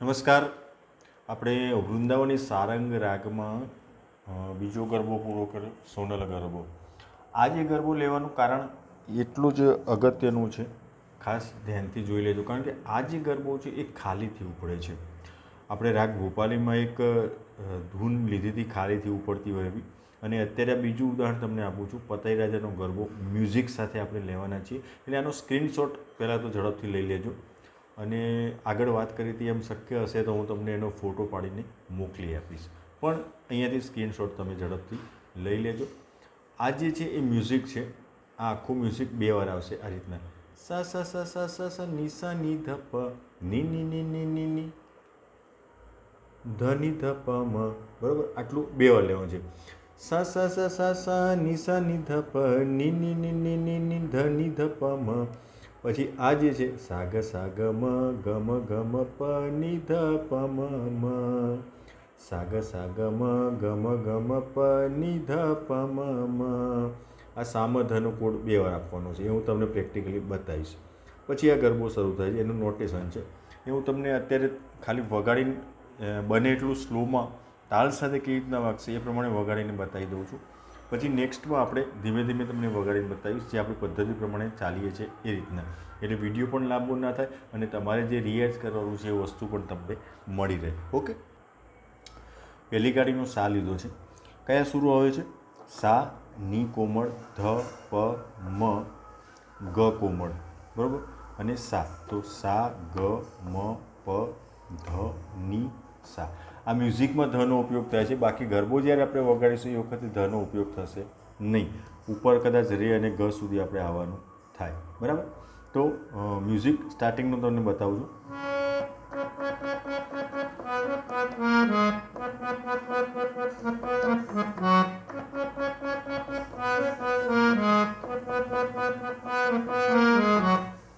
નમસ્કાર. આપણે વૃંદાવની સારંગ રાગમાં બીજો ગરબો પૂરો કર્યો, સોનલ ગરબો. આ જે ગરબો લેવાનું કારણ એટલું જ અગત્યનું છે. ખાસ ધ્યાનથી જોઈ લેજો, કારણ કે આ જે ગરબો છે એ ખાલીથી ઉપડે છે. આપણે રાગ ભોપાલીમાં એક ધૂન લીધી હતી ખાલીથી ઉપડતી હોય એવી. અને અત્યારે બીજું ઉદાહરણ તમને આપું છું પતઈ રાજાનો ગરબો મ્યુઝિક સાથે આપણે લેવાના છીએ. એટલે આનો સ્ક્રીનશોટ પહેલાં તો ઝડપથી લઈ લેજો. અને આગળ વાત કરી હતી એમ શક્ય હશે તો હું તમને એનો ફોટો પાડીને મોકલી આપીશ પણ અહીંયાથી સ્ક્રીનશોટ તમે ઝડપથી લઈ લેજો આ જે છે એ મ્યુઝિક છે આ આખું મ્યુઝિક બે વાર આવશે આ રીતના સા સા સા સા સા સા ની સા ની ધપની ની ની ની ની ની ધ ની ધ પ મ બરાબર આટલું બે વાર લેવાનું છે સા સા સા સા સા ની સા ની ધપની ની ની ની ની ની ધ ની ધ પ મ પછી આ જે છે, સાગ સાગ મ, ગમ ગમ પ ની ધ પ મ. સાગ સાગ મ, ગમ ગમ પ ની ધ પ મ મ. આ સામધનો કોડ બે વાર આપવાનો છે, એ હું તમને પ્રેક્ટિકલી બતાવીશ. પછી આ ગરબો શરૂ થાય છે, એનું નોટેશન છે. એ હું તમને અત્યારે ખાલી વગાડીને બને એટલું સ્લોમાં તાલ સાથે કેવી રીતના વાગશે એ પ્રમાણે વગાડીને બતાવી દઉં છું. પછી નેક્સ્ટમાં આપણે ધીમે ધીમે તમને વગાડીને બતાવીશ જે આપણી પદ્ધતિ પ્રમાણે ચાલીએ છીએ એ રીતના. એટલે વીડિયો પણ લાંબો ના થાય અને તમારે જે રિયાઝ કરવાનું છે એ વસ્તુ પણ તમને મળી રહે. ઓકે? પહેલી ગાડીનો સા લીધો છે. કયા સુરો આવે છે? સા, ની કોમળ, ધ, પ, મ, ગ કોમળ. બરાબર? અને સા. તો સા, ગ, મ, પ, ધ, ની, સા. આ મ્યુઝિકમાં ધનો ઉપયોગ થાય છે. બાકી ગરબો જ્યારે આપણે વગાડીશું, એ વખતે ધનો ઉપયોગ થશે નહીં. ઉપર કદાચ રે અને ગ સુધી આપણે આવવાનું થાય. બરાબર? તો મ્યુઝિક સ્ટાર્ટિંગનું તમને બતાવું છું.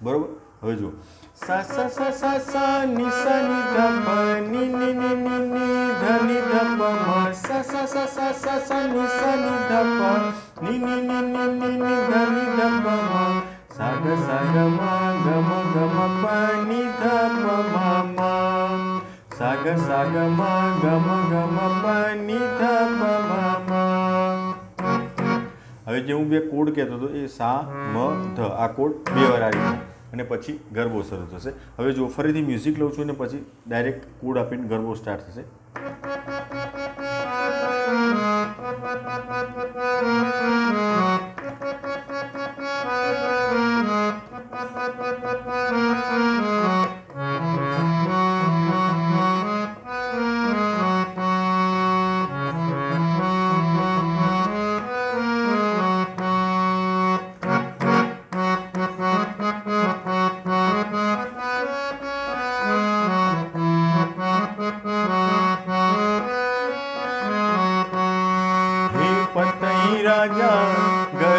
બરોબર? હવે જુઓ. સા સા સા સા સા, નિ સા, નિ, ધ, પ, ની ની ની સા સા સા ની સા ની ધ પ ની ની ની ની ની ની ધ ની ધ પ મ સા ગ સા ગ મ ગ મ ગ મ પ ની ધ પ મ મ સા ગ સા ગ મ ગ મ ગ મ પ ની ધ પ મ મ હવે જે હું બે કોડ કહેતો હતો એ સા, મ, ધ, આ કોડ બે વાર આવી અને પછી ગરબો શરૂ થશે. હવે જો ફરીથી મ્યુઝિક લઉં છું ને પછી ડાયરેક્ટ કોડ આપીને ગરબો સ્ટાર્ટ થશે.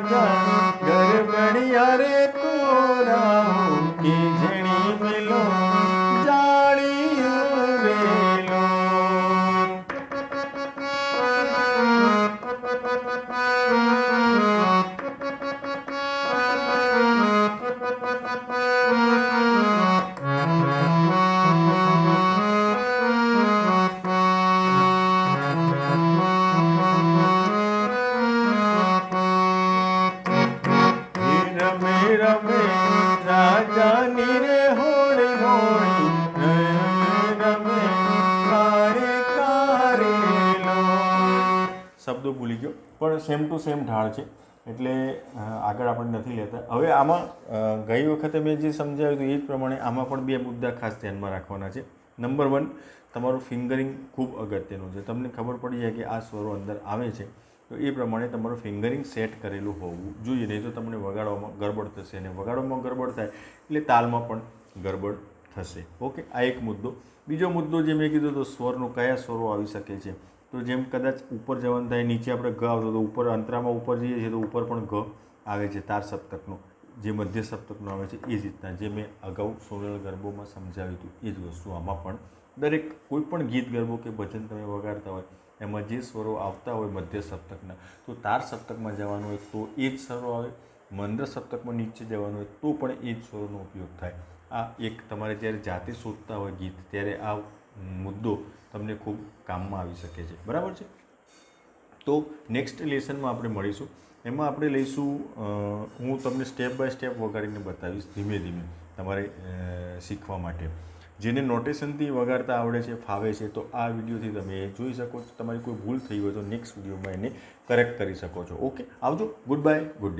બળિયા રે કોરાઓ કે જણી મેલો. જાળ્યું રેલો હે શબ્દો ભૂલી ગયો. પણ સેમ ટુ સેમ ઢાળ છે. એટલે આગળ આપણે નથી લેતા. હવે આમાં ગઈ વખતે મેં જે સમજાવ્યું હતું એ જ પ્રમાણે આમાં પણ બે મુદ્દા ખાસ ધ્યાનમાં રાખવાના છે. નંબર વન તમારું ફિંગરિંગ ખૂબ અગત્યનું છે. તમને ખબર પડી જાય કે આ સ્વરો અંદર આવે છે. તો એ પ્રમાણે તમારું ફિંગરિંગ સેટ કરેલું હોવું જોઈએ. નહીં તો તમને વગાડવામાં ગરબડ થશે અને વગાડવામાં ગરબડ થાય એટલે તાલમાં પણ ગરબડ થશે. ઓકે? આ એક મુદ્દો. બીજો મુદ્દો જે મેં કીધો તો સ્વરનો કયા સ્વરો આવી શકે છે? તો જેમ કદાચ ઉપર જવાનું થાય, નીચે આપણે ઘ આવતો તો ઉપર અંતરામાં ઉપર જઈએ છીએ, તો ઉપર પણ ઘ આવે છે, તાર સપ્તકનો. જે મધ્ય સપ્તકનો આવે છે, એ જ રીતના. જે મેં અગાઉ સોનલ ગરબોમાં સમજાવ્યું હતું, એ જ વસ્તુ. આમાં પણ દરેક કોઈ પણ ગીત, ગરબો કે ભજન તમે વગાડતા હોય, એમાં જે સ્વરો આવતા હોય મધ્ય સપ્તકના, તો તાર સપ્તકમાં જવાનું હોય, તો એ જ સ્વરો આવે. મંદ્ર સપ્તકમાં નીચે જવાનું હોય, તો પણ એ જ સ્વરોનો ઉપયોગ થાય. આ એક તમારે જ્યારે જાતે શોધતા હોય ગીત, ત્યારે આ મુદ્દો તમને ખૂબ કામમાં આવી શકે છે. બરાબર છે? તો નેક્સ્ટ લેસનમાં આપણે મળીશું. એમાં આપણે લઈશું હું તમને સ્ટેપ બાય સ્ટેપ વગાડીને બતાવીશ ધીમે ધીમે તમારે શીખવા માટે. જેને નોટેશનથી વગાડતા આવડે છે, ફાવે છે, તો આ વિડીયોથી તમે જોઈ શકો છો. તમારી કોઈ ભૂલ થઈ હોય તો નેક્સ્ટ વિડીયોમાં એને કરેક્ટ કરી શકો છો. ઓકે આવજો. Good bye good day